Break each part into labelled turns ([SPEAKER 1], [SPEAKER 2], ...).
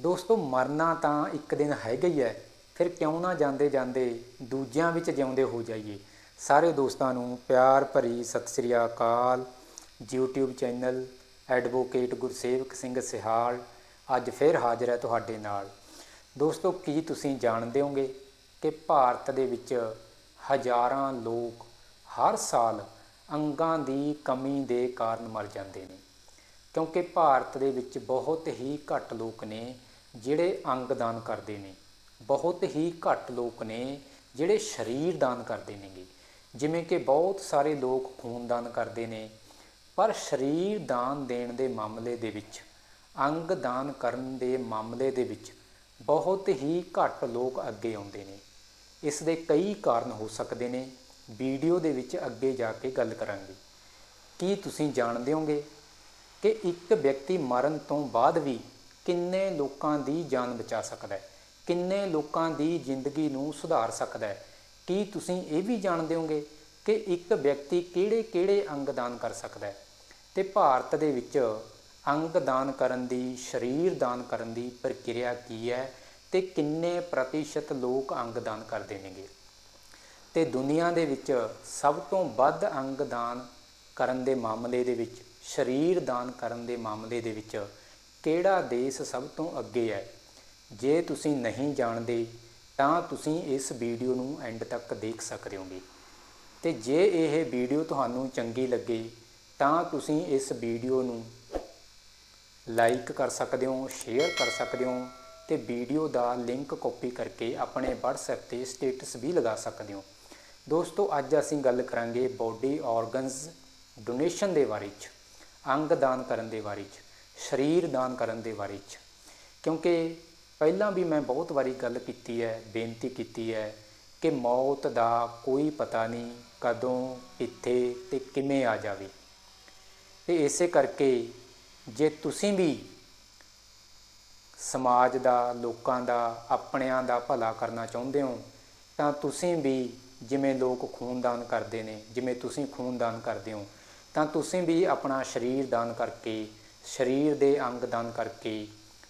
[SPEAKER 1] ਦੋਸਤੋ, ਮਰਨਾ ਤਾਂ ਇੱਕ ਦਿਨ ਹੈਗਾ ਹੀ ਹੈ। ਫਿਰ ਕਿਉਂ ਨਾ ਜਾਂਦੇ ਜਾਂਦੇ ਦੂਜਿਆਂ ਵਿੱਚ ਜਿਉਂਦੇ ਹੋ ਜਾਈਏ। ਸਾਰੇ ਦੋਸਤਾਂ ਨੂੰ ਪਿਆਰ ਭਰੀ ਸਤਿ ਸ੍ਰੀ ਅਕਾਲ। YouTube channel advocate Gursewak Singh Sihal ਅੱਜ ਫਿਰ ਹਾਜ਼ਰ ਹੈ ਤੁਹਾਡੇ ਨਾਲ। ਦੋਸਤੋ, ਕੀ ਤੁਸੀਂ ਜਾਣਦੇ ਹੋਗੇ ਕਿ ਭਾਰਤ ਦੇ ਵਿੱਚ ਹਜ਼ਾਰਾਂ ਲੋਕ ਹਰ ਸਾਲ ਅੰਗਾਂ ਦੀ ਕਮੀ ਦੇ ਕਾਰਨ ਮਰ ਜਾਂਦੇ ਨੇ? ਕਿਉਂਕਿ ਭਾਰਤ ਦੇ ਵਿੱਚ ਬਹੁਤ ਹੀ ਘੱਟ ਲੋਕ ਨੇ ਜਿਹੜੇ ਅੰਗ ਦਾਨ ਕਰਦੇ ਨੇ, ਬਹੁਤ ਹੀ ਘੱਟ ਲੋਕ ਨੇ ਜਿਹੜੇ ਸਰੀਰ ਦਾਨ ਕਰਦੇ ਨੇਗੇ। ਜਿਵੇਂ ਕਿ ਬਹੁਤ ਸਾਰੇ ਲੋਕ ਖੂਨ ਦਾਨ ਕਰਦੇ ਨੇ, ਪਰ ਸਰੀਰ ਦਾਨ ਦੇਣ ਦੇ ਮਾਮਲੇ ਦੇ ਵਿੱਚ, ਅੰਗ ਦਾਨ ਕਰਨ ਦੇ ਮਾਮਲੇ ਦੇ ਵਿੱਚ ਬਹੁਤ ਹੀ ਘੱਟ ਲੋਕ ਅੱਗੇ ਆਉਂਦੇ ਨੇ। ਇਸ ਦੇ ਕਈ ਕਾਰਨ ਹੋ ਸਕਦੇ ਨੇ, ਵੀਡੀਓ ਦੇ ਵਿੱਚ ਅੱਗੇ ਜਾ ਕੇ ਗੱਲ ਕਰਾਂਗੇ। ਕੀ ਤੁਸੀਂ ਜਾਣਦੇ ਹੋਗੇ ਕਿ ਇੱਕ ਵਿਅਕਤੀ ਮਰਨ ਤੋਂ ਬਾਅਦ ਵੀ ਕਿੰਨੇ ਲੋਕਾਂ ਦੀ ਜਾਨ ਬਚਾ ਸਕਦਾ ਹੈ? ਕਿੰਨੇ ਲੋਕਾਂ ਦੀ ਜ਼ਿੰਦਗੀ ਨੂੰ ਸੁਧਾਰ ਸਕਦਾ ਹੈ? ਕੀ ਤੁਸੀਂ ਇਹ ਵੀ ਜਾਣਦੇ ਹੋਗੇ ਕਿ ਇੱਕ ਵਿਅਕਤੀ ਕਿਹੜੇ-ਕਿਹੜੇ ਅੰਗ ਦਾਨ ਕਰ ਸਕਦਾ ਹੈ? ਤੇ ਭਾਰਤ ਦੇ ਵਿੱਚ ਅੰਗ ਦਾਨ ਕਰਨ ਦੀ, ਸਰੀਰ ਦਾਨ ਕਰਨ ਦੀ ਪ੍ਰਕਿਰਿਆ ਕੀ ਹੈ ਤੇ ਕਿੰਨੇ ਪ੍ਰਤੀਸ਼ਤ ਲੋਕ ਅੰਗ ਦਾਨ ਕਰਦੇ ਨੇਗੇ? ਤੇ ਦੁਨੀਆ ਦੇ ਵਿੱਚ ਸਭ ਤੋਂ ਵੱਧ ਅੰਗ ਦਾਨ ਕਰਨ ਦੇ ਮਾਮਲੇ ਦੇ ਵਿੱਚ, ਸਰੀਰ ਦਾਨ ਕਰਨ ਦੇ ਮਾਮਲੇ ਦੇ ਵਿੱਚ ਕਿਹੜਾ ਦੇਸ਼ ਸਭ ਤੋਂ ਅੱਗੇ ਹੈ? ਜੇ ਤੁਸੀਂ ਨਹੀਂ ਜਾਣਦੇ, ਤਾਂ ਤੁਸੀਂ ਇਸ ਵੀਡੀਓ ਨੂੰ ਐਂਡ ਤੱਕ ਦੇਖ ਸਕਦੇ ਹੋਗੇ। ਤੇ ਜੇ ਇਹ ਵੀਡੀਓ ਤੁਹਾਨੂੰ ਚੰਗੀ ਲੱਗੇ, ਤਾਂ ਤੁਸੀਂ ਇਸ ਵੀਡੀਓ ਨੂੰ ਲਾਈਕ ਕਰ ਸਕਦੇ ਹੋ ਸ਼ੇਅਰ ਕਰ ਸਕਦੇ ਹੋ ਤੇ ਵੀਡੀਓ ਦਾ ਲਿੰਕ ਕਾਪੀ ਕਰਕੇ ਆਪਣੇ WhatsApp ਤੇ ਸਟੇਟਸ ਵੀ ਲਗਾ ਸਕਦੇ ਹੋ। ਦੋਸਤੋ, ਅੱਜ ਅਸੀਂ ਗੱਲ ਕਰਾਂਗੇ ਬੋਡੀ ਆਰਗਨਸ ਡੋਨੇਸ਼ਨ ਦੇ ਬਾਰੇ ਚ ਅੰਗ ਦਾਨ ਕਰਨ ਦੇ ਬਾਰੇ ਚ। ਸਰੀਰ ਦਾਨ ਕਰਨ ਦੇ ਬਾਰੇ ਚ। ਕਿਉਂਕਿ ਪਹਿਲਾਂ ਵੀ ਮੈਂ ਬਹੁਤ ਵਾਰੀ ਗੱਲ ਕੀਤੀ ਹੈ, ਬੇਨਤੀ ਕੀਤੀ ਹੈ ਕਿ ਮੌਤ ਦਾ ਕੋਈ ਪਤਾ ਨਹੀਂ ਕਦੋਂ, ਕਿੱਥੇ ਤੇ ਕਿਵੇਂ ਆ ਜਾਵੇ। ਤੇ ਇਸੇ ਕਰਕੇ ਜੇ ਤੁਸੀਂ ਵੀ ਸਮਾਜ ਦਾ, ਲੋਕਾਂ ਦਾ, ਆਪਣਿਆਂ ਦਾ ਭਲਾ ਕਰਨਾ ਚਾਹੁੰਦੇ ਹੋ, ਤਾਂ ਤੁਸੀਂ ਵੀ ਜਿਵੇਂ ਲੋਕ ਖੂਨਦਾਨ ਕਰਦੇ ਨੇ, ਜਿਵੇਂ ਤੁਸੀਂ ਖੂਨਦਾਨ ਕਰਦੇ ਹੋ, ਤਾਂ ਤੁਸੀਂ ਵੀ ਆਪਣਾ ਸਰੀਰ ਦਾਨ ਕਰਕੇ ਸਰੀਰ ਦੇ ਅੰਗ ਦਾਨ ਕਰਕੇ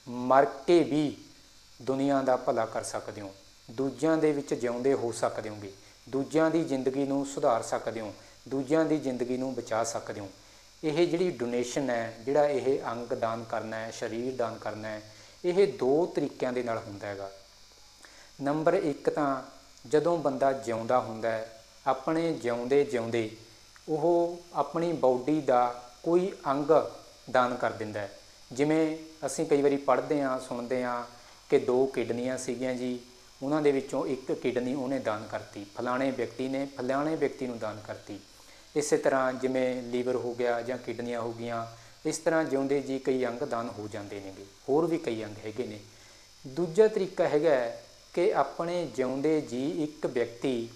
[SPEAKER 1] ਮਰ ਕੇ ਵੀ ਦੁਨੀਆ ਦਾ ਭਲਾ ਕਰ ਸਕਦੇ ਹੋ। ਦੂਜਿਆਂ ਦੇ ਵਿੱਚ ਜਿਉਂਦੇ ਹੋ ਸਕਦੇ ਹੋਗੇ। ਦੂਜਿਆਂ ਦੀ ਜ਼ਿੰਦਗੀ ਨੂੰ ਸੁਧਾਰ ਸਕਦੇ ਹੋ। ਦੂਜਿਆਂ ਦੀ ਜ਼ਿੰਦਗੀ ਨੂੰ ਬਚਾ ਸਕਦੇ ਹੋ। ਇਹ ਜਿਹੜੀ ਡੋਨੇਸ਼ਨ ਹੈ, ਜਿਹੜਾ ਇਹ ਅੰਗ ਦਾਨ ਕਰਨਾ ਹੈ, ਸਰੀਰ ਦਾਨ ਕਰਨਾ ਹੈ, ਇਹ ਦੋ ਤਰੀਕਿਆਂ ਦੇ ਨਾਲ ਹੁੰਦਾ ਹੈਗਾ। ਨੰਬਰ 1 ਤਾਂ ਜਦੋਂ ਬੰਦਾ ਜਿਉਂਦਾ ਹੁੰਦਾ ਹੈ, ਆਪਣੇ ਜਿਉਂਦੇ ਜਿਉਂਦੇ ਉਹ ਆਪਣੀ ਬਾਡੀ ਦਾ ਕੋਈ ਅੰਗ ਦਾਨ ਕਰ ਦਿੰਦਾ ਹੈ। ਜਿਵੇਂ ਅਸੀਂ ਕਈ ਵਾਰੀ ਪੜ੍ਹਦੇ ਹਾਂ, ਸੁਣਦੇ ਹਾਂ ਕਿ ਦੋ ਕਿਡਨੀਆਂ ਸੀਗੀਆਂ ਜੀ, ਉਹਨਾਂ ਦੇ ਵਿੱਚੋਂ ਇੱਕ ਕਿਡਨੀ ਉਹਨੇ ਦਾਨ ਕਰਤੀ, ਫਲਾਣੇ ਵਿਅਕਤੀ ਨੇ ਫਲਾਣੇ ਵਿਅਕਤੀ ਨੂੰ ਦਾਨ ਕਰਤੀ। ਇਸੇ ਤਰ੍ਹਾਂ ਜਿਵੇਂ ਲੀਵਰ ਹੋ ਗਿਆ ਜਾਂ ਕਿਡਨੀਆਂ ਹੋ ਗਈਆਂ, ਇਸ ਤਰ੍ਹਾਂ ਜਿਉਂਦੇ ਜੀ ਕਈ ਅੰਗ ਦਾਨ ਹੋ ਜਾਂਦੇ ਨੇਗੇ, ਹੋਰ ਵੀ ਕਈ ਅੰਗ ਹੈਗੇ ਨੇ। ਦੂਜਾ ਤਰੀਕਾ ਹੈਗਾ ਕਿ ਆਪਣੇ ਜਿਉਂਦੇ ਜੀ ਇੱਕ ਵਿਅਕਤੀ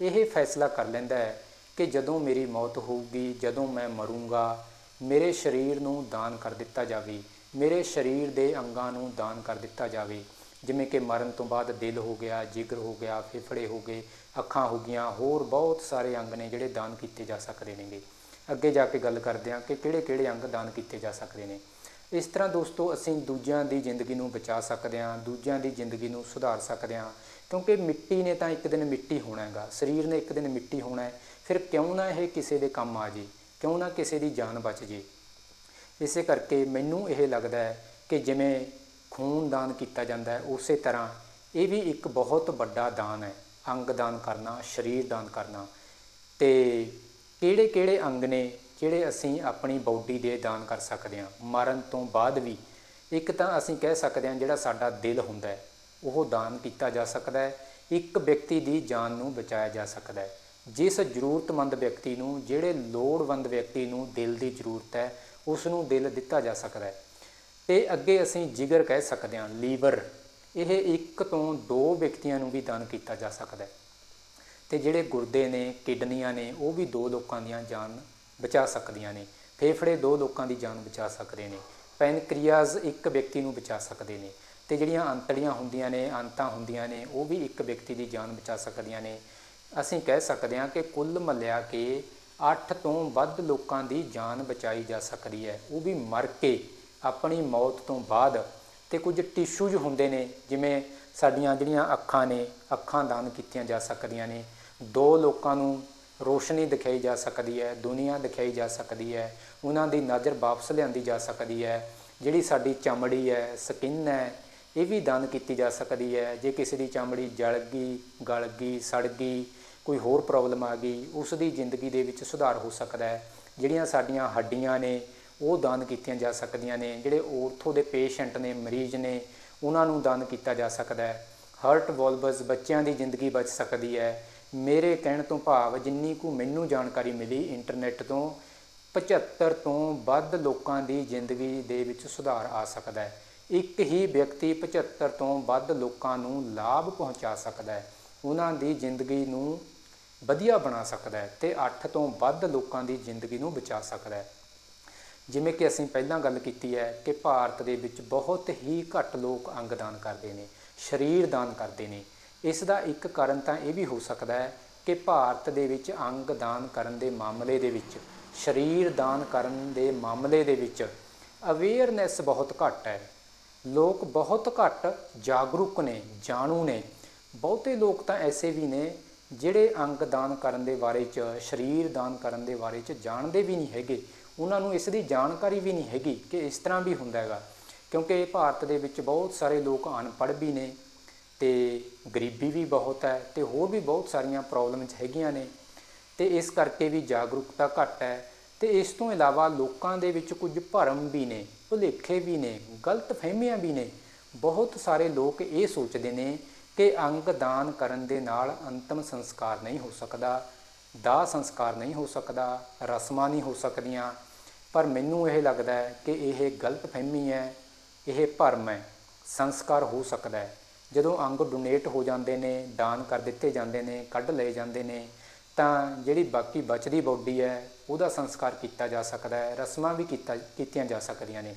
[SPEAKER 1] ਇਹ ਫੈਸਲਾ ਕਰ ਲੈਂਦਾ ਹੈ ਕਿ ਜਦੋਂ ਮੇਰੀ ਮੌਤ ਹੋਊਗੀ, ਜਦੋਂ ਮੈਂ ਮਰੂੰਗਾ ਮੇਰੇ ਸਰੀਰ ਨੂੰ ਦਾਨ ਕਰ ਦਿੱਤਾ ਜਾਵੇ, ਮੇਰੇ ਸਰੀਰ ਦੇ ਅੰਗਾਂ ਨੂੰ ਦਾਨ ਕਰ ਦਿੱਤਾ ਜਾਵੇ। ਜਿਵੇਂ ਕਿ ਮਰਨ ਤੋਂ ਬਾਅਦ ਦਿਲ ਹੋ ਗਿਆ, ਜਿਗਰ ਹੋ ਗਿਆ, ਫੇਫੜੇ ਹੋ ਗਏ, ਅੱਖਾਂ ਹੋ ਗਈਆਂ, ਹੋਰ ਬਹੁਤ ਸਾਰੇ ਅੰਗ ਨੇ ਜਿਹੜੇ ਦਾਨ ਕੀਤੇ ਜਾ ਸਕਦੇ ਨੇਗੇ। ਅੱਗੇ ਜਾ ਕੇ ਗੱਲ ਕਰਦੇ ਹਾਂ ਕਿ ਕਿਹੜੇ-ਕਿਹੜੇ ਅੰਗ ਦਾਨ ਕੀਤੇ ਜਾ ਸਕਦੇ ਨੇ। ਇਸ ਤਰ੍ਹਾਂ ਦੋਸਤੋ, ਅਸੀਂ ਦੂਜਿਆਂ ਦੀ ਜ਼ਿੰਦਗੀ ਨੂੰ ਬਚਾ ਸਕਦੇ ਹਾਂ, ਦੂਜਿਆਂ ਦੀ ਜ਼ਿੰਦਗੀ ਨੂੰ ਸੁਧਾਰ ਸਕਦੇ ਹਾਂ। ਕਿਉਂਕਿ ਮਿੱਟੀ ਨੇ ਤਾਂ ਇੱਕ ਦਿਨ ਮਿੱਟੀ ਹੋਣਾ ਹੈਗਾ, ਸਰੀਰ ਨੇ ਇੱਕ ਦਿਨ ਮਿੱਟੀ ਹੋਣਾ ਹੈ, ਫਿਰ ਕਿਉਂ ਨਾ ਇਹ ਕਿਸੇ ਦੇ ਕੰਮ ਆ ਜੇ? ਕਿਉਂ ਨਾ ਕਿਸੇ ਦੀ ਜਾਨ ਬਚ ਜੇ। ਇਸੇ ਕਰਕੇ ਮੈਨੂੰ ਇਹ ਲੱਗਦਾ ਹੈ ਕਿ ਜਿਵੇਂ ਖੂਨ ਦਾਨ ਕੀਤਾ ਜਾਂਦਾ ਹੈ, ਉਸੇ ਤਰ੍ਹਾਂ ਇਹ ਵੀ ਇੱਕ ਬਹੁਤ ਵੱਡਾ ਦਾਨ ਹੈ। ਅੰਗ ਦਾਨ ਕਰਨਾ ਸਰੀਰ ਦਾਨ ਕਰਨਾ। ਤੇ ਕਿਹੜੇ-ਕਿਹੜੇ ਅੰਗ ਨੇ ਜਿਹੜੇ ਅਸੀਂ ਆਪਣੀ ਬਾਡੀ ਦੇ ਦਾਨ ਕਰ ਸਕਦੇ ਹਾਂ? ਮਰਨ ਤੋਂ ਬਾਅਦ ਵੀ ਇੱਕ ਤਾਂ ਅਸੀਂ ਕਹਿ ਸਕਦੇ ਹਾਂ ਜਿਹੜਾ ਸਾਡਾ ਦਿਲ ਹੁੰਦਾ ਹੈ, ਉਹ ਦਾਨ ਕੀਤਾ ਜਾ ਸਕਦਾ ਹੈ। ਇੱਕ ਵਿਅਕਤੀ ਦੀ ਜਾਨ ਨੂੰ ਬਚਾਇਆ ਜਾ ਸਕਦਾ ਹੈ। ਜਿਸ ਜ਼ਰੂਰਤਮੰਦ ਵਿਅਕਤੀ ਨੂੰ, ਜਿਹੜੇ ਲੋੜਵੰਦ ਵਿਅਕਤੀ ਨੂੰ ਦਿਲ ਦੀ ਜ਼ਰੂਰਤ ਹੈ ਉਸ ਨੂੰ ਦਿਲ ਦਿੱਤਾ ਜਾ ਸਕਦਾ ਹੈ। ਤੇ ਅੱਗੇ ਅਸੀਂ ਜਿਗਰ ਕਹਿ ਸਕਦੇ ਹਾਂ, ਲੀਵਰ। ਇਹ ਇੱਕ ਤੋਂ ਦੋ ਵਿਅਕਤੀਆਂ ਨੂੰ ਵੀ ਦਾਨ ਕੀਤਾ ਜਾ ਸਕਦਾ ਹੈ। ਤੇ ਜਿਹੜੇ ਗੁਰਦੇ ਨੇ, ਕਿਡਨੀਆਂ ਨੇ, ਉਹ ਵੀ ਦੋ ਲੋਕਾਂ ਦੀਆਂ ਜਾਨ ਬਚਾ ਸਕਦੀਆਂ ਨੇ। ਫੇਫੜੇ ਦੋ ਲੋਕਾਂ ਦੀ ਜਾਨ ਬਚਾ ਸਕਦੇ ਨੇ। ਪੈਨਕ੍ਰੀਆਜ਼ ਇੱਕ ਵਿਅਕਤੀ ਨੂੰ ਬਚਾ ਸਕਦੇ ਨੇ। ਤੇ ਜਿਹੜੀਆਂ ਅੰਤੜੀਆਂ ਹੁੰਦੀਆਂ ਨੇ, ਅੰਤਾਂ ਹੁੰਦੀਆਂ ਨੇ, ਉਹ ਵੀ ਇੱਕ ਵਿਅਕਤੀ ਦੀ ਜਾਨ ਬਚਾ ਸਕਦੀਆਂ ਨੇ। ਅਸੀਂ ਕਹਿ ਸਕਦੇ ਹਾਂ ਕਿ ਕੁੱਲ ਮੱਲਿਆ ਕੇ 8 ਤੋਂ ਵੱਧ ਲੋਕਾਂ ਦੀ ਜਾਨ ਬਚਾਈ ਜਾ ਸਕਦੀ ਹੈ। ਉਹ ਵੀ ਮਰ ਕੇ ਆਪਣੀ ਮੌਤ ਤੋਂ ਬਾਅਦ। ਤੇ ਕੁਝ ਟਿਸ਼ੂਜ਼ ਹੁੰਦੇ ਨੇ, ਜਿਵੇਂ ਸਾਡੀਆਂ ਜਿਹੜੀਆਂ ਅੱਖਾਂ ਨੇ, ਅੱਖਾਂ ਦਾਨ ਕੀਤੀਆਂ ਜਾ ਸਕਦੀਆਂ ਨੇ। ਦੋ ਲੋਕਾਂ ਨੂੰ ਰੋਸ਼ਨੀ ਦਿਖਾਈ ਜਾ ਸਕਦੀ ਹੈ, ਦੁਨੀਆ ਦਿਖਾਈ ਜਾ ਸਕਦੀ ਹੈ। ਉਹਨਾਂ ਦੀ ਨਜ਼ਰ ਵਾਪਸ ਲਿਆਂਦੀ ਜਾ ਸਕਦੀ ਹੈ। ਜਿਹੜੀ ਸਾਡੀ ਚਮੜੀ ਹੈ, ਸਕਿਨ ਹੈ ਇਹ ਵੀ ਦਾਨ ਕੀਤੀ ਜਾ ਸਕਦੀ ਹੈ। ਜੇ ਕਿਸੇ ਦੀ ਚਮੜੀ ਜਲ ਗਈ, ਗਲ ਗਈ, ਸੜ ਗਈ, ਕੋਈ ਹੋਰ ਪ੍ਰੋਬਲਮ ਆ ਗਈ, ਉਸ ਦੀ ਜ਼ਿੰਦਗੀ ਦੇ ਵਿੱਚ ਸੁਧਾਰ ਹੋ ਸਕਦਾ ਹੈ। ਜਿਹੜੀਆਂ ਸਾਡੀਆਂ ਹੱਡੀਆਂ ਨੇ, ਉਹ ਦਾਨ ਕੀਤੀਆਂ ਜਾ ਸਕਦੀਆਂ ਨੇ। ਜਿਹੜੇ ਔਰਥੋ ਦੇ ਪੇਸ਼ੈਂਟ ਨੇ, ਮਰੀਜ਼ ਨੇ, ਉਹਨਾਂ ਨੂੰ ਦਾਨ ਕੀਤਾ ਜਾ ਸਕਦਾ ਹੈ। ਹਾਰਟ ਵੋਲਵਸ ਬੱਚਿਆਂ ਦੀ ਜ਼ਿੰਦਗੀ ਬਚ ਸਕਦੀ ਹੈ। ਮੇਰੇ ਕਹਿਣ ਤੋਂ ਭਾਵ ਜਿੰਨੀ ਕੁ ਮੈਨੂੰ ਜਾਣਕਾਰੀ ਮਿਲੀ ਇੰਟਰਨੈਟ ਤੋਂ 75 ਤੋਂ ਵੱਧ ਲੋਕਾਂ ਦੀ ਜ਼ਿੰਦਗੀ ਦੇ ਵਿੱਚ ਸੁਧਾਰ ਆ ਸਕਦਾ ਹੈ। ਇੱਕ ਹੀ ਵਿਅਕਤੀ 75 ਤੋਂ ਵੱਧ ਲੋਕਾਂ ਨੂੰ ਲਾਭ ਪਹੁੰਚਾ ਸਕਦਾ ਹੈ। ਉਹਨਾਂ ਦੀ ਜ਼ਿੰਦਗੀ ਨੂੰ ਵਧੀਆ ਬਣਾ ਸਕਦਾ ਹੈ ਤੇ 8 ਤੋਂ ਵੱਧ ਲੋਕਾਂ ਦੀ ਜ਼ਿੰਦਗੀ ਨੂੰ ਬਚਾ ਸਕਦਾ ਹੈ। ਜਿਵੇਂ ਕਿ ਅਸੀਂ ਪਹਿਲਾਂ ਗੱਲ ਕੀਤੀ ਹੈ ਕਿ ਭਾਰਤ ਦੇ ਵਿੱਚ ਬਹੁਤ ਹੀ ਘੱਟ ਲੋਕ ਅੰਗ ਦਾਨ ਕਰਦੇ ਨੇ, ਸਰੀਰ ਦਾਨ ਕਰਦੇ ਨੇ। ਇਸ ਦਾ ਇੱਕ ਕਾਰਨ ਤਾਂ ਇਹ ਵੀ ਹੋ ਸਕਦਾ ਹੈ ਕਿ ਭਾਰਤ ਦੇ ਵਿੱਚ ਅੰਗ ਦਾਨ ਕਰਨ ਦੇ ਮਾਮਲੇ ਦੇ ਵਿੱਚ, ਸਰੀਰ ਦਾਨ ਕਰਨ ਦੇ ਮਾਮਲੇ ਦੇ ਵਿੱਚ ਅਵੇਅਰਨੈਸ ਬਹੁਤ ਘੱਟ ਹੈ। ਲੋਕ ਬਹੁਤ ਘੱਟ ਜਾਗਰੂਕ ਨੇ, ਜਾਣੂ ਨੇ। ਬਹੁਤੇ ਲੋਕ ਤਾਂ ਐਸੇ ਵੀ ਨੇ ਜਿਹੜੇ ਅੰਗ ਦਾਨ ਕਰਨ ਦੇ ਬਾਰੇ ਚ, ਸਰੀਰ ਦਾਨ ਕਰਨ ਦੇ ਬਾਰੇ ਚ ਜਾਣਦੇ ਵੀ ਨਹੀਂ ਹੈਗੇ। ਉਹਨਾਂ ਨੂੰ ਇਸ ਦੀ ਜਾਣਕਾਰੀ ਵੀ ਨਹੀਂ ਹੈਗੀ ਕਿ ਇਸ ਤਰ੍ਹਾਂ ਵੀ ਹੁੰਦਾ ਹੈਗਾ। ਕਿਉਂਕਿ ਭਾਰਤ ਦੇ ਵਿੱਚ ਬਹੁਤ ਸਾਰੇ ਲੋਕ ਅਨਪੜ੍ਹ ਵੀ ਨੇ ਤੇ ਗਰੀਬੀ ਵੀ ਬਹੁਤ ਹੈ ਤੇ ਹੋਰ ਵੀ ਬਹੁਤ ਸਾਰੀਆਂ ਪ੍ਰੋਬਲਮਸ ਹੈਗੀਆਂ ਨੇ ਤੇ ਇਸ ਕਰਕੇ ਵੀ ਜਾਗਰੂਕਤਾ ਘੱਟ ਹੈ ਤੇ ਇਸ ਤੋਂ ਇਲਾਵਾ ਲੋਕਾਂ ਦੇ ਵਿੱਚ ਕੁਝ ਭਰਮ ਵੀ ਨੇ। ਭੁਲੇਖੇ ਵੀ ਨੇ, ਗਲਤ ਫਹਿਮੀਆਂ ਵੀ ਨੇ। ਬਹੁਤ ਸਾਰੇ ਲੋਕ ਇਹ ਸੋਚਦੇ ਨੇ ਕਿ ਅੰਗ ਦਾਨ ਕਰਨ ਦੇ ਨਾਲ ਅੰਤਮ ਸੰਸਕਾਰ ਨਹੀਂ ਹੋ ਸਕਦਾ ਦਾ ਸੰਸਕਾਰ ਨਹੀਂ ਹੋ ਸਕਦਾ, ਰਸਮਾਂ ਨਹੀਂ ਹੋ ਸਕਦੀਆਂ। ਪਰ ਮੈਨੂੰ ਇਹ ਲੱਗਦਾ ਹੈ ਕਿ ਇਹ ਗਲਤ ਫਹਿਮੀ ਹੈ, ਇਹ ਭਰਮ ਹੈ, ਸੰਸਕਾਰ ਹੋ ਸਕਦਾ ਹੈ। ਜਦੋਂ ਅੰਗ ਡੋਨੇਟ ਹੋ ਜਾਂਦੇ ਨੇ, ਦਾਨ ਕਰ ਦਿੱਤੇ ਜਾਂਦੇ ਨੇ, ਕੱਢ ਲਏ ਜਾਂਦੇ ਨੇ, ਤਾਂ ਜਿਹੜੀ ਬਾਕੀ ਬਚਦੀ ਬੋਡੀ ਹੈ ਉਹਦਾ ਸੰਸਕਾਰ ਕੀਤਾ ਜਾ ਸਕਦਾ ਹੈ, ਰਸਮਾਂ ਵੀ ਕੀਤਾ, ਕੀਤੀਆਂ ਜਾ ਸਕਦੀਆਂ ਨੇ।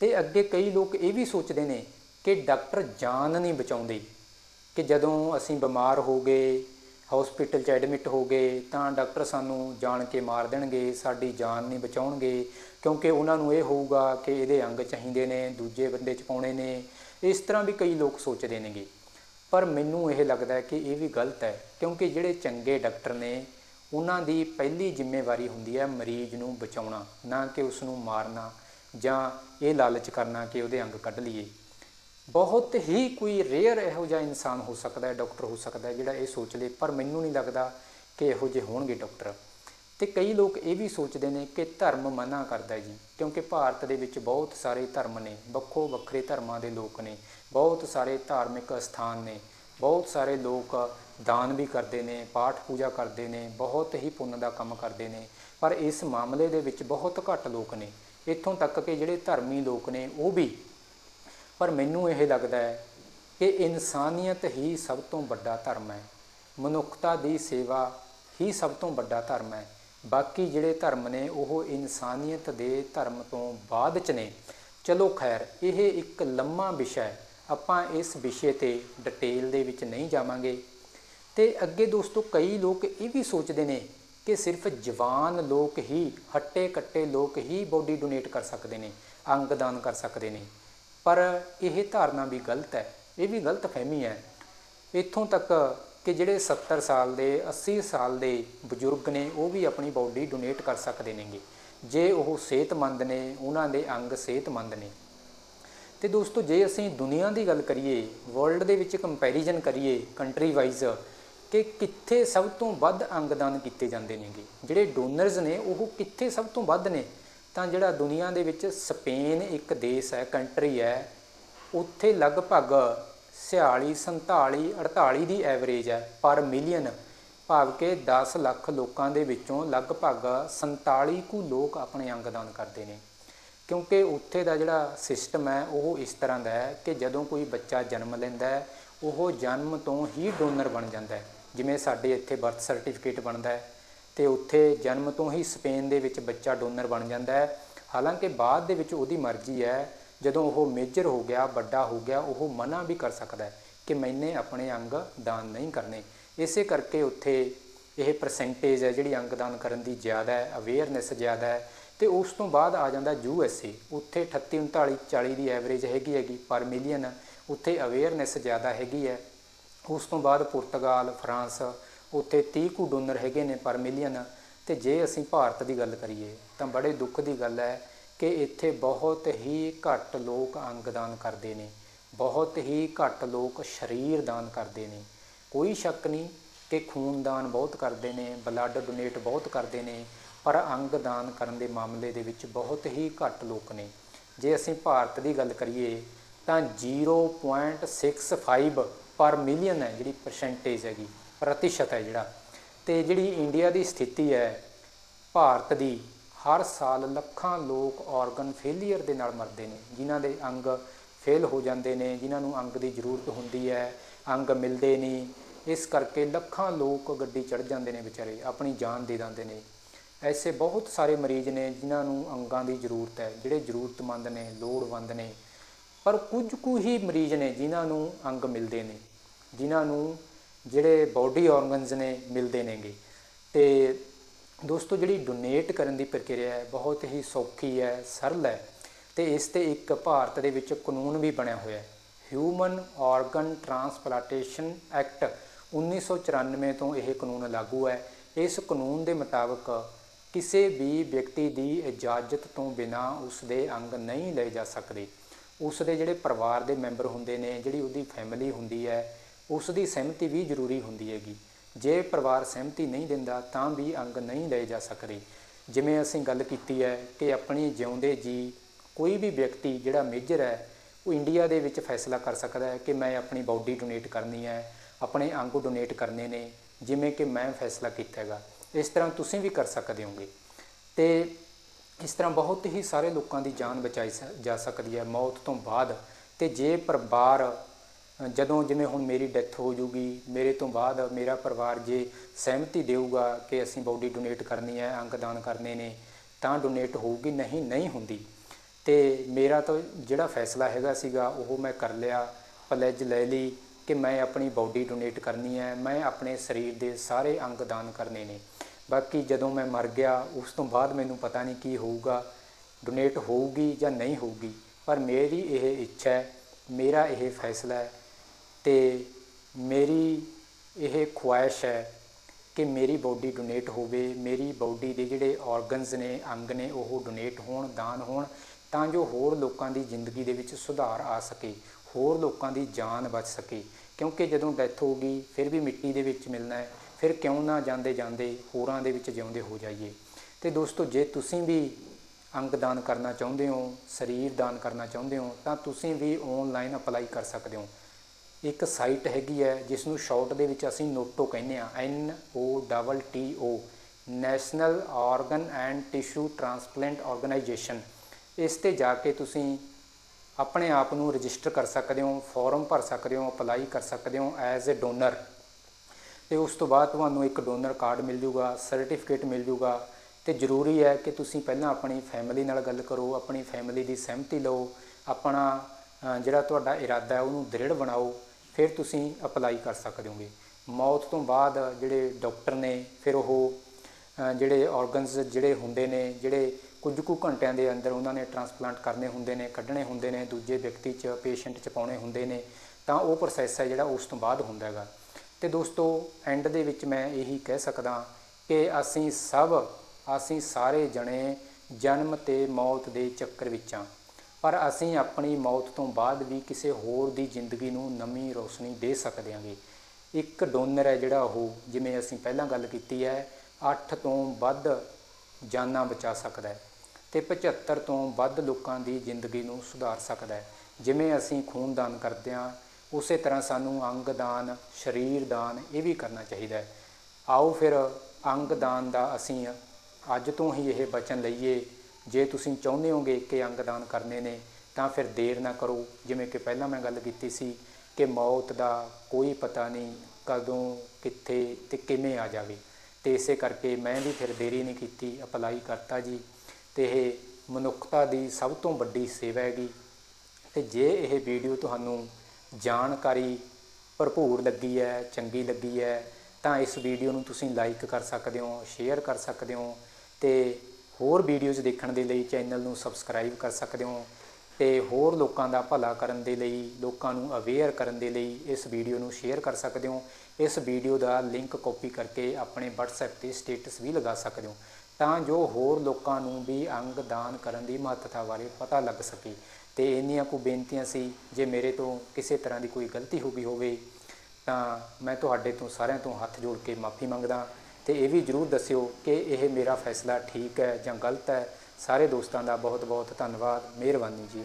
[SPEAKER 1] ਤੇ ਅੱਗੇ ਕਈ ਲੋਕ ਇਹ ਵੀ ਸੋਚਦੇ ਨੇ ਕਿ ਡਾਕਟਰ ਜਾਨ ਨਹੀਂ ਬਚਾਉਂਦੇ, ਕਿ ਜਦੋਂ ਅਸੀਂ ਬਿਮਾਰ ਹੋ ਗਏ, ਹਸਪੀਟਲ 'ਚ ਐਡਮਿਟ ਹੋ ਗਏ, ਤਾਂ ਡਾਕਟਰ ਸਾਨੂੰ ਜਾਣ ਕੇ ਮਾਰ ਦੇਣਗੇ, ਸਾਡੀ ਜਾਨ ਨਹੀਂ ਬਚਾਉਣਗੇ, ਕਿਉਂਕਿ ਉਹਨਾਂ ਨੂੰ ਇਹ ਹੋਊਗਾ ਕਿ ਇਹਦੇ ਅੰਗ ਚਾਹੀਦੇ ਨੇ, ਦੂਜੇ ਬੰਦੇ 'ਚ ਪਾਉਣੇ ਨੇ। ਇਸ ਤਰ੍ਹਾਂ ਵੀ ਕਈ ਲੋਕ ਸੋਚਦੇ ਨੇਗੇ। ਪਰ ਮੈਨੂੰ ਇਹ ਲੱਗਦਾ ਕਿ ਇਹ ਵੀ ਗਲਤ ਹੈ, ਕਿਉਂਕਿ ਜਿਹੜੇ ਚੰਗੇ ਡਾਕਟਰ ਨੇ ਉਹਨਾਂ ਦੀ ਪਹਿਲੀ ਜ਼ਿੰਮੇਵਾਰੀ ਹੁੰਦੀ ਹੈ ਮਰੀਜ਼ ਨੂੰ ਬਚਾਉਣਾ, ਨਾ ਕਿ ਉਸ ਨੂੰ ਮਾਰਨਾ ਜਾਂ ਇਹ ਲਾਲਚ ਕਰਨਾ ਕਿ ਉਹਦੇ ਅੰਗ ਕੱਢ ਲਈਏ। ਬਹੁਤ ਹੀ ਕੋਈ ਰੇਅਰ ਇਹੋ ਜਿਹਾ ਇਨਸਾਨ ਹੋ ਸਕਦਾ ਹੈ, ਡਾਕਟਰ ਹੋ ਸਕਦਾ ਹੈ, ਜਿਹੜਾ ਇਹ ਸੋਚ ਲੇ, ਪਰ ਮੈਨੂੰ ਨਹੀਂ ਲੱਗਦਾ ਕਿ ਇਹੋ ਜਿਹੇ ਹੋਣਗੇ ਡਾਕਟਰ। ਤੇ ਕਈ ਲੋਕ ਇਹ ਵੀ ਸੋਚਦੇ ਨੇ ਕਿ ਧਰਮ ਮਨਾ ਕਰਦਾ ਜੀ, ਕਿਉਂਕਿ ਭਾਰਤ ਦੇ ਵਿੱਚ ਬਹੁਤ ਸਾਰੇ ਧਰਮ ਨੇ, ਵੱਖੋ ਵੱਖਰੇ ਧਰਮਾਂ ਦੇ ਲੋਕ ਨੇ, ਬਹੁਤ ਸਾਰੇ ਧਾਰਮਿਕ ਸਥਾਨ ਨੇ, ਬਹੁਤ ਸਾਰੇ ਲੋਕ ਦਾਨ ਵੀ ਕਰਦੇ ਨੇ, ਪਾਠ ਪੂਜਾ ਕਰਦੇ ਨੇ, ਬਹੁਤ ਹੀ ਪੁੰਨ ਦਾ ਕੰਮ ਕਰਦੇ ਨੇ। ਪਰ ਇਸ ਮਾਮਲੇ ਦੇ ਵਿੱਚ ਬਹੁਤ ਘੱਟ ਲੋਕ ਨੇ। ਇੱਥੋਂ ਤੱਕ ਕਿ ਜਿਹੜੇ ਧਰਮੀ ਲੋਕ ਨੇ, ਉਹ ਵੀ। ਪਰ ਮੈਨੂੰ ਇਹ ਲੱਗਦਾ ਹੈ ਕਿ ਇਨਸਾਨੀਅਤ ਹੀ ਸਭ ਤੋਂ ਵੱਡਾ ਧਰਮ ਹੈ। ਮਨੁੱਖਤਾ ਦੀ ਸੇਵਾ ਹੀ ਸਭ ਤੋਂ ਵੱਡਾ ਧਰਮ ਹੈ। ਬਾਕੀ ਜਿਹੜੇ ਧਰਮ ਨੇ, ਉਹ ਇਨਸਾਨੀਅਤ ਦੇ ਧਰਮ ਤੋਂ ਬਾਅਦ ਚ ਨੇ। ਚਲੋ ਖੈਰ, ਇਹ ਇੱਕ ਲੰਮਾ ਵਿਸ਼ਾ ਹੈ। ਆਪਾਂ ਇਸ ਵਿਸ਼ੇ ਤੇ ਡਿਟੇਲ ਦੇ ਵਿੱਚ ਨਹੀਂ ਜਾਵਾਂਗੇ। ਤੇ ਅੱਗੇ ਦੋਸਤੋ ਕਈ ਲੋਕ ਇਹ ਵੀ ਸੋਚਦੇ ਨੇ ਕਿ ਸਿਰਫ ਜਵਾਨ ਲੋਕ ਹੀ, ਹੱਟੇ ਕੱਟੇ ਲੋਕ ਹੀ ਬੋਡੀ ਡੋਨੇਟ ਕਰ ਸਕਦੇ ਨੇ ਅੰਗ ਦਾਨ ਕਰ ਸਕਦੇ ਨੇ। ਪਰ ਇਹ ਧਾਰਨਾ ਵੀ ਗਲਤ ਹੈ, ਇਹ ਵੀ ਗਲਤ ਫਹਿਮੀ ਹੈ। ਇੱਥੋਂ ਤੱਕ ਕਿ ਜਿਹੜੇ 70 ਸਾਲ ਦੇ 80 ਸਾਲ ਦੇ ਬਜ਼ੁਰਗ ਨੇ, ਉਹ ਵੀ ਆਪਣੀ ਬਾਡੀ ਡੋਨੇਟ ਕਰ ਸਕਦੇ ਨੇਗੇ। ਜੇ ਉਹ ਸਿਹਤਮੰਦ ਨੇ, ਉਹਨਾਂ ਦੇ ਅੰਗ ਸਿਹਤਮੰਦ ਨੇ। ਤੇ ਦੋਸਤੋ ਜੇ ਅਸੀਂ ਦੁਨੀਆ ਦੀ ਗੱਲ ਕਰੀਏ ਵਰਲਡ ਦੇ ਵਿੱਚ ਕੰਪੈਰੀਜ਼ਨ ਕਰੀਏ ਕੰਟਰੀ ਵਾਈਜ਼ ਕਿ ਕਿੱਥੇ ਸਭ ਤੋਂ ਵੱਧ ਅੰਗਦਾਨ ਕੀਤੇ ਜਾਂਦੇ ਨੇਗੇ। ਜਿਹੜੇ ਡੋਨਰਸ ਨੇ, ਉਹ ਕਿੱਥੇ ਸਭ ਤੋਂ ਵੱਧ ਨੇ? ਤਾਂ ਜਿਹੜਾ ਦੁਨੀਆ ਦੇ ਵਿੱਚ ਸਪੇਨ ਇੱਕ ਦੇਸ਼ ਹੈ ਕੰਟਰੀ ਹੈ, ਉੱਥੇ ਲਗਭਗ 46 47 48 ਦੀ ਐਵਰੇਜ ਹੈ ਪਰ ਮਿਲੀਅਨ ਭਾਵ ਕਿ 10 ਲੱਖ ਲੋਕਾਂ ਦੇ ਵਿੱਚੋਂ ਲਗਭਗ 47 ਕੁ ਲੋਕ ਆਪਣੇ ਅੰਗਦਾਨ ਕਰਦੇ ਨੇ। ਕਿਉਂਕਿ ਉੱਥੇ ਦਾ ਜਿਹੜਾ ਸਿਸਟਮ ਹੈ, ਉਹ ਇਸ ਤਰ੍ਹਾਂ ਦਾ ਹੈ ਕਿ ਜਦੋਂ ਕੋਈ ਬੱਚਾ ਜਨਮ ਲੈਂਦਾ ਹੈ ਉਹ ਜਨਮ ਤੋਂ ਹੀ ਡੋਨਰ ਬਣ ਜਾਂਦਾ ਹੈ। ਜਿਵੇਂ ਸਾਡੇ ਇੱਥੇ ਬਰਥ ਸਰਟੀਫਿਕੇਟ ਬਣਦਾ ਹੈ ਤੇ ਉੱਥੇ ਜਨਮ ਤੋਂ ਹੀ ਸਪੇਨ ਦੇ ਵਿੱਚ ਬੱਚਾ ਡੋਨਰ ਬਣ ਜਾਂਦਾ ਹੈ। ਹਾਲਾਂਕਿ ਬਾਅਦ ਦੇ ਵਿੱਚ ਉਹਦੀ ਮਰਜ਼ੀ ਹੈ। ਜਦੋਂ ਉਹ ਮੇਜਰ ਹੋ ਗਿਆ, ਵੱਡਾ ਹੋ ਗਿਆ, ਉਹ ਮਨਾ ਵੀ ਕਰ ਸਕਦਾ ਹੈ ਕਿ ਮੈਨੇ ਆਪਣੇ ਅੰਗ ਦਾਨ ਨਹੀਂ ਕਰਨੇ। ਇਸੇ ਕਰਕੇ ਉੱਥੇ ਇਹ ਪਰਸੈਂਟੇਜ ਹੈ ਜਿਹੜੀ ਅੰਗ ਦਾਨ ਕਰਨ ਦੀ ਜ਼ਿਆਦਾ ਹੈ ਅਵੇਅਰਨੈਸ ਜ਼ਿਆਦਾ ਹੈ ਤੇ ਉਸ ਤੋਂ ਬਾਅਦ ਆ ਜਾਂਦਾ ਯੂ ਐਸ ਏ। ਉੱਥੇ 38 39 40 ਦੀ ਐਵਰੇਜ ਹੈਗੀ ਹੈਗੀ, ਪਰ ਮਿਲੀਅਨ ਉੱਥੇ ਅਵੇਅਰਨੈਸ ਜ਼ਿਆਦਾ ਹੈਗੀ ਹੈ। ਉਸ ਤੋਂ ਬਾਅਦ ਪੁਰਤਗਾਲ, ਫਰਾਂਸ, ਉੱਥੇ 30 ਕੁ ਡੋਨਰ ਹੈਗੇ ਨੇ ਪਰ ਮਿਲੀਅਨ। ਤੇ ਜੇ ਅਸੀਂ ਭਾਰਤ ਦੀ ਗੱਲ ਕਰੀਏ, ਤਾਂ ਬੜੇ ਦੁੱਖ ਦੀ ਗੱਲ ਹੈ ਕਿ ਇੱਥੇ ਬਹੁਤ ਹੀ ਘੱਟ ਲੋਕ ਅੰਗਦਾਨ ਕਰਦੇ ਨੇ। ਬਹੁਤ ਹੀ ਘੱਟ ਲੋਕ ਸਰੀਰ ਦਾਨ ਕਰਦੇ ਨੇ। ਕੋਈ ਸ਼ੱਕ ਨਹੀਂ ਕਿ ਖੂਨਦਾਨ ਬਹੁਤ ਕਰਦੇ ਨੇ ਬਲੱਡ ਡੋਨੇਟ ਬਹੁਤ ਕਰਦੇ ਨੇ, ਪਰ ਅੰਗ ਦਾਨ ਕਰਨ ਦੇ ਮਾਮਲੇ ਦੇ ਵਿੱਚ ਬਹੁਤ ਹੀ ਘੱਟ ਲੋਕ ਨੇ। ਜੇ ਅਸੀਂ ਭਾਰਤ ਦੀ ਗੱਲ ਕਰੀਏ ਤਾਂ 0.65 ਪਰ ਮਿਲੀਅਨ ਹੈ ਜਿਹੜੀ ਪਰਸੈਂਟੇਜ ਹੈਗੀ, ਪ੍ਰਤੀਸ਼ਤ ਹੈ ਜਿਹੜਾ। ਤੇ ਜਿਹੜੀ ਇੰਡੀਆ ਦੀ ਸਥਿਤੀ ਹੈ, ਭਾਰਤ ਦੀ ਹਰ ਸਾਲ ਲੱਖਾਂ ਲੋਕ ਆਰਗਨ ਫੇਲੀਅਰ ਦੇ ਨਾਲ ਮਰਦੇ ਨੇ, ਜਿਨ੍ਹਾਂ ਦੇ ਅੰਗ ਫੇਲ ਹੋ ਜਾਂਦੇ ਨੇ, ਜਿਨ੍ਹਾਂ ਨੂੰ ਅੰਗ ਦੀ ਜ਼ਰੂਰਤ ਹੁੰਦੀ ਹੈ, ਅੰਗ ਮਿਲਦੇ ਨਹੀਂ ਇਸ ਕਰਕੇ ਲੱਖਾਂ ਲੋਕ ਗੱਡੀ ਚੜ ਜਾਂਦੇ ਨੇ ਵਿਚਾਰੇ, ਆਪਣੀ ਜਾਨ ਦੇ ਦਿੰਦੇ ਨੇ। ਐਸੇ ਬਹੁਤ ਸਾਰੇ ਮਰੀਜ਼ ਨੇ ਜਿਨ੍ਹਾਂ ਨੂੰ ਅੰਗਾਂ ਦੀ ਜ਼ਰੂਰਤ ਹੈ, ਜਿਹੜੇ ਜ਼ਰੂਰਤਮੰਦ ਨੇ, ਲੋੜਵੰਦ ਨੇ। ਪਰ ਕੁਝ ਕੁ ਹੀ ਮਰੀਜ਼ ਨੇ ਜਿਨ੍ਹਾਂ ਨੂੰ ਅੰਗ ਮਿਲਦੇ ਨੇ, ਜਿਨ੍ਹਾਂ ਨੂੰ ਜਿਹੜੇ ਬਾਡੀ ਆਰਗਨਸ ਨੇ ਮਿਲਦੇ ਨੇਗੇ। ਤੇ ਦੋਸਤੋ, ਜਿਹੜੀ ਡੋਨੇਟ ਕਰਨ ਦੀ ਪ੍ਰਕਿਰਿਆ ਹੈ, ਬਹੁਤ ਹੀ ਸੌਖੀ ਹੈ, ਸਰਲ ਹੈ ਤੇ ਇਸ ਤੇ ਇੱਕ ਭਾਰਤ ਦੇ ਵਿੱਚ ਕਾਨੂੰਨ ਵੀ ਬਣਿਆ ਹੋਇਆ ਹੈ। ਹਿਊਮਨ ਆਰਗਨ ਟ੍ਰਾਂਸਪਲਾਂਟੇਸ਼ਨ ਐਕਟ 1994 ਤੋਂ ਇਹ ਕਾਨੂੰਨ ਲਾਗੂ ਹੈ। ਇਸ ਕਾਨੂੰਨ ਦੇ ਮੁਤਾਬਕ ਕਿਸੇ ਵੀ ਵਿਅਕਤੀ ਦੀ ਇਜਾਜ਼ਤ ਤੋਂ ਬਿਨਾਂ ਉਸ ਦੇ ਅੰਗ ਨਹੀਂ ਲਏ ਜਾ ਸਕਦੇ। ਉਸ ਦੇ ਜਿਹੜੇ ਪਰਿਵਾਰ ਦੇ ਮੈਂਬਰ ਹੁੰਦੇ ਨੇ, ਜਿਹੜੀ ਉਹਦੀ ਫੈਮਿਲੀ ਹੁੰਦੀ ਹੈ ਉਸ ਦੀ ਸਹਿਮਤੀ ਵੀ ਜ਼ਰੂਰੀ ਹੁੰਦੀ ਹੈਗੀ। ਜੇ ਪਰਿਵਾਰ ਸਹਿਮਤੀ ਨਹੀਂ ਦਿੰਦਾ, ਤਾਂ ਵੀ ਅੰਗ ਨਹੀਂ ਲਏ ਜਾ ਸਕਦੇ। ਜਿਵੇਂ ਅਸੀਂ ਗੱਲ ਕੀਤੀ ਹੈ ਕਿ ਆਪਣੀ ਜਿਉਂਦੇ ਜੀ ਕੋਈ ਵੀ ਵਿਅਕਤੀ ਜਿਹੜਾ ਮੇਜਰ ਹੈ, ਉਹ ਇੰਡੀਆ ਦੇ ਵਿੱਚ ਫੈਸਲਾ ਕਰ ਸਕਦਾ ਹੈ ਕਿ ਮੈਂ ਆਪਣੀ ਬਾਡੀ ਡੋਨੇਟ ਕਰਨੀ ਹੈ, ਆਪਣੇ ਅੰਗ ਡੋਨੇਟ ਕਰਨੇ ਨੇ, ਜਿਵੇਂ ਕਿ ਮੈਂ ਫੈਸਲਾ ਕੀਤਾ ਹੈਗਾ। ਇਸ ਤਰ੍ਹਾਂ ਤੁਸੀਂ ਵੀ ਕਰ ਸਕਦੇ ਹੋਗੇ। ਤੇ ਇਸ ਤਰ੍ਹਾਂ ਬਹੁਤ ਹੀ ਸਾਰੇ ਲੋਕਾਂ ਦੀ ਜਾਨ ਬਚਾਈ ਸ- ਜਾ ਸਕਦੀ ਹੈ, ਮੌਤ ਤੋਂ ਬਾਅਦ। ਤੇ ਜੇ ਪਰਿਵਾਰ ਜਦੋਂ ਜਿਵੇਂ ਹੁਣ ਮੇਰੀ ਡੈਥ ਹੋ ਜੂਗੀ, ਮੇਰੇ ਤੋਂ ਬਾਅਦ ਮੇਰਾ ਪਰਿਵਾਰ ਜੇ ਸਹਿਮਤੀ ਦੇਊਗਾ ਕਿ ਅਸੀਂ ਬਾਡੀ ਡੋਨੇਟ ਕਰਨੀ ਹੈ ਅੰਗ ਦਾਨ ਕਰਨੇ ਨੇ, ਤਾਂ ਡੋਨੇਟ ਹੋਊਗੀ, ਨਹੀਂ ਨਹੀਂ ਹੁੰਦੀ। ਤੇ ਮੇਰਾ ਤਾਂ ਜਿਹੜਾ ਫੈਸਲਾ ਹੈਗਾ ਸੀਗਾ, ਉਹ ਮੈਂ ਕਰ ਲਿਆ, ਪਲੇਜ ਲੈ ਲਈ ਕਿ ਮੈਂ ਆਪਣੀ ਬਾਡੀ ਡੋਨੇਟ ਕਰਨੀ ਹੈ, ਮੈਂ ਆਪਣੇ ਸਰੀਰ ਦੇ ਸਾਰੇ ਅੰਗ ਦਾਨ ਕਰਨੇ ਨੇ। ਬਾਕੀ ਜਦੋਂ ਮੈਂ ਮਰ ਗਿਆ, ਉਸ ਤੋਂ ਬਾਅਦ ਮੈਨੂੰ ਪਤਾ ਨਹੀਂ ਕੀ ਹੋਊਗਾ ਡੋਨੇਟ ਹੋਊਗੀ ਜਾਂ ਨਹੀਂ ਹੋਊਗੀ, ਪਰ ਮੇਰੀ ਇਹ ਇੱਛਾ ਹੈ, ਮੇਰਾ ਇਹ ਫੈਸਲਾ ਹੈ ਤੇ ਮੇਰੀ ਇਹ ਖੁਆਇਸ਼ ਹੈ ਕਿ ਮੇਰੀ ਬਾਡੀ ਡੋਨੇਟ ਹੋਵੇ, ਮੇਰੀ ਬਾਡੀ ਦੇ ਜਿਹੜੇ ਆਰਗਨਸ ਨੇ, ਅੰਗ ਨੇ, ਉਹ ਡੋਨੇਟ ਹੋਣ, ਦਾਨ ਹੋਣ, ਤਾਂ ਜੋ ਹੋਰ ਲੋਕਾਂ ਦੀ ਜ਼ਿੰਦਗੀ ਦੇ ਵਿੱਚ ਸੁਧਾਰ ਆ ਸਕੇ, ਹੋਰ ਲੋਕਾਂ ਦੀ ਜਾਨ ਬਚ ਸਕੇ, ਕਿਉਂਕਿ ਜਦੋਂ ਡੈਥ ਹੋਗੀ ਫਿਰ ਵੀ ਮਿੱਟੀ ਦੇ ਵਿੱਚ ਮਿਲਣਾ ਹੈ। ਫਿਰ ਕਿਉਂ ਨਾ ਜਾਂਦੇ ਜਾਂਦੇ ਹੋਰਾਂ ਦੇ ਵਿੱਚ ਜਿਉਂਦੇ ਹੋ ਜਾਈਏ। ਤੇ ਦੋਸਤੋ, ਜੇ ਤੁਸੀਂ ਵੀ ਅੰਗ ਦਾਨ ਕਰਨਾ ਚਾਹੁੰਦੇ ਹੋ, ਸਰੀਰ ਦਾਨ ਕਰਨਾ ਚਾਹੁੰਦੇ ਹੋ, ਤਾਂ ਤੁਸੀਂ ਵੀ ਆਨਲਾਈਨ ਅਪਲਾਈ ਕਰ ਸਕਦੇ ਹੋ। ਇੱਕ ਸਾਈਟ ਹੈਗੀ ਹੈ ਜਿਸ ਨੂੰ ਸ਼ਾਰਟ ਦੇ ਵਿੱਚ ਅਸੀਂ ਨੋਟੋ ਕਹਿੰਦੇ ਆ N O double T O national organ and tissue transplant organisation ਇਸ ਤੇ ਜਾ ਕੇ ਤੁਸੀਂ ਆਪਣੇ ਆਪ ਨੂੰ ਰਜਿਸਟਰ ਕਰ ਸਕਦੇ ਹੋ ਫਾਰਮ ਭਰ ਸਕਦੇ ਹੋ ਅਪਲਾਈ ਕਰ ਸਕਦੇ ਹੋ ਐਜ਼ ਅ ਡੋਨਰ ਤੇ ਉਸ ਤੋਂ ਬਾਅਦ ਤੁਹਾਨੂੰ ਇੱਕ ਡੋਨਰ ਕਾਰਡ ਮਿਲ ਜੂਗਾ ਸਰਟੀਫਿਕੇਟ ਮਿਲ ਜੂਗਾ ਤੇ ਜ਼ਰੂਰੀ ਹੈ ਕਿ ਤੁਸੀਂ ਪਹਿਲਾਂ ਆਪਣੀ ਫੈਮਿਲੀ ਨਾਲ ਗੱਲ ਕਰੋ, ਆਪਣੀ ਫੈਮਿਲੀ ਦੀ ਸਹਿਮਤੀ ਲਓ, ਆਪਣਾ ਜਿਹੜਾ ਤੁਹਾਡਾ ਇਰਾਦਾ ਹੈ ਉਹਨੂੰ ਦ੍ਰਿੜ ਬਣਾਓ, ਫਿਰ ਤੁਸੀਂ ਅਪਲਾਈ ਕਰ ਸਕਦੇ ਹੋਗੇ। ਮੌਤ ਤੋਂ ਬਾਅਦ ਜਿਹੜੇ ਡਾਕਟਰ ਨੇ, ਫਿਰ ਉਹ ਜਿਹੜੇ ਆਰਗਨਸ ਜਿਹੜੇ ਹੁੰਦੇ ਨੇ, ਜਿਹੜੇ ਕੁਝ ਕੁ ਘੰਟਿਆਂ ਦੇ ਅੰਦਰ ਉਹਨਾਂ ਨੇ ਟ੍ਰਾਂਸਪਲਾਂਟ ਕਰਨੇ ਹੁੰਦੇ ਨੇ, ਕੱਢਣੇ ਹੁੰਦੇ ਨੇ, ਦੂਜੇ ਵਿਅਕਤੀ 'ਚ ਪੇਸ਼ੈਂਟ 'ਚ ਪਾਉਣੇ ਹੁੰਦੇ ਨੇ, ਤਾਂ ਉਹ ਪ੍ਰੋਸੈਸ ਹੈ ਜਿਹੜਾ ਉਸ ਤੋਂ ਬਾਅਦ ਹੁੰਦਾ ਹੈਗਾ। ਤੇ ਦੋਸਤੋ ਐਂਡ ਦੇ ਵਿੱਚ ਮੈਂ ਇਹੀ ਕਹਿ ਸਕਦਾ ਕਿ ਅਸੀਂ ਸਭ, ਅਸੀਂ ਸਾਰੇ ਜਣੇ ਜਨਮ ਤੇ ਮੌਤ ਦੇ ਚੱਕਰ ਵਿੱਚ ਹਾਂ। ਪਰ ਅਸੀਂ ਆਪਣੀ ਮੌਤ ਤੋਂ ਬਾਅਦ ਵੀ ਕਿਸੇ ਹੋਰ ਦੀ ਜ਼ਿੰਦਗੀ ਨੂੰ ਨਵੀਂ ਰੋਸ਼ਨੀ ਦੇ ਸਕਦੇ ਹਾਂਗੇ। ਇੱਕ ਡੋਨਰ ਹੈ ਜਿਹੜਾ ਉਹ, ਜਿਵੇਂ ਅਸੀਂ ਪਹਿਲਾਂ ਗੱਲ ਕੀਤੀ ਹੈ 8 ਤੋਂ ਵੱਧ ਜਾਨਾਂ ਬਚਾ ਸਕਦਾ ਹੈ ਤੇ 75 ਤੋਂ ਵੱਧ ਲੋਕਾਂ ਦੀ ਜ਼ਿੰਦਗੀ ਨੂੰ ਸੁਧਾਰ ਸਕਦਾ ਹੈ। ਜਿਵੇਂ ਅਸੀਂ ਖੂਨਦਾਨ ਕਰਦੇ ਹਾਂ ਉਸੇ ਤਰ੍ਹਾਂ ਸਾਨੂੰ ਅੰਗ ਦਾਨ, ਸਰੀਰ ਦਾਨ ਇਹ ਵੀ ਕਰਨਾ ਚਾਹੀਦਾ ਹੈ। ਆਓ ਫਿਰ ਅੰਗ ਦਾਨ ਦਾ ਅਸੀਂ ਅੱਜ ਤੋਂ ਹੀ ਇਹ ਬਚਨ ਲਈਏ। ਜੇ ਤੁਸੀਂ ਚਾਹੁੰਦੇ ਹੋਗੇ ਕਿ ਅੰਗ ਦਾਨ ਕਰਨੇ ਨੇ, ਤਾਂ ਫਿਰ ਦੇਰ ਨਾ ਕਰੋ। ਜਿਵੇਂ ਕਿ ਪਹਿਲਾਂ ਮੈਂ ਗੱਲ ਕੀਤੀ ਸੀ ਕਿ ਮੌਤ ਦਾ ਕੋਈ ਪਤਾ ਨਹੀਂ ਕਦੋਂ, ਕਿੱਥੇ ਤੇ ਕਿਵੇਂ ਆ ਜਾਵੇ। ਤੇ ਇਸੇ ਕਰਕੇ ਮੈਂ ਵੀ ਫਿਰ ਦੇਰੀ ਨਹੀਂ ਕੀਤੀ, ਅਪਲਾਈ ਕਰਤਾ ਜੀ। ਤੇ ਇਹ ਮਨੁੱਖਤਾ ਦੀ ਸਭ ਤੋਂ ਵੱਡੀ ਸੇਵਾ ਹੈਗੀ। ਤੇ ਜੇ ਇਹ ਵੀਡੀਓ ਤੁਹਾਨੂੰ ਜਾਣਕਾਰੀ ਭਰਪੂਰ ਲੱਗੀ ਹੈ, ਚੰਗੀ ਲੱਗੀ ਹੈ, ਤਾਂ ਇਸ ਵੀਡੀਓ ਨੂੰ ਤੁਸੀਂ ਲਾਈਕ ਕਰ ਸਕਦੇ ਹੋ ਸ਼ੇਅਰ ਕਰ ਸਕਦੇ ਹੋ ਤੇ ਹੋਰ ਵੀਡੀਓਜ਼ ਦੇਖਣ ਦੇ ਲਈ ਚੈਨਲ ਨੂੰ ਸਬਸਕ੍ਰਾਈਬ ਕਰ ਸਕਦੇ ਹੋ ਤੇ ਹੋਰ ਲੋਕਾਂ ਦਾ ਭਲਾ ਕਰਨ ਦੇ ਲਈ, ਲੋਕਾਂ ਨੂੰ ਅਵੇਅਰ ਕਰਨ ਦੇ ਲਈ ਇਸ ਵੀਡੀਓ ਨੂੰ ਸ਼ੇਅਰ ਕਰ ਸਕਦੇ ਹੋ। ਇਸ ਵੀਡੀਓ ਦਾ ਲਿੰਕ ਕਾਪੀ ਕਰਕੇ ਆਪਣੇ WhatsApp ਤੇ ਸਟੇਟਸ ਵੀ ਲਗਾ ਸਕਦੇ ਹੋ ਤਾਂ ਜੋ ਹੋਰ ਲੋਕਾਂ ਨੂੰ ਵੀ ਅੰਗ ਦਾਨ ਕਰਨ ਦੀ ਮਹੱਤਤਾ ਬਾਰੇ ਪਤਾ ਲੱਗ ਸਕੇ। ਤੇ ਇੰਨੀਆਂ ਕੁ ਬੇਨਤੀਆਂ ਸੀ, ਜੇ ਮੇਰੇ ਤੋਂ ਕਿਸੇ ਤਰ੍ਹਾਂ ਦੀ ਕੋਈ ਗਲਤੀ ਹੋ ਗਈ ਹੋਵੇ, ਤਾਂ ਮੈਂ ਤੁਹਾਡੇ ਤੋਂ ਸਾਰਿਆਂ ਤੋਂ ਹੱਥ ਜੋੜ ਕੇ ਮਾਫੀ ਮੰਗਦਾ ਤੇ ਇਹ ਵੀ ਜਰੂਰ ਦੱਸਿਓ ਕਿ ਇਹ ਮੇਰਾ ਫੈਸਲਾ ਠੀਕ ਹੈ ਜਾਂ ਗਲਤ ਹੈ। ਸਾਰੇ ਦੋਸਤਾਂ ਦਾ ਬਹੁਤ ਬਹੁਤ ਧੰਨਵਾਦ, ਮਿਹਰਬਾਨੀ ਜੀ।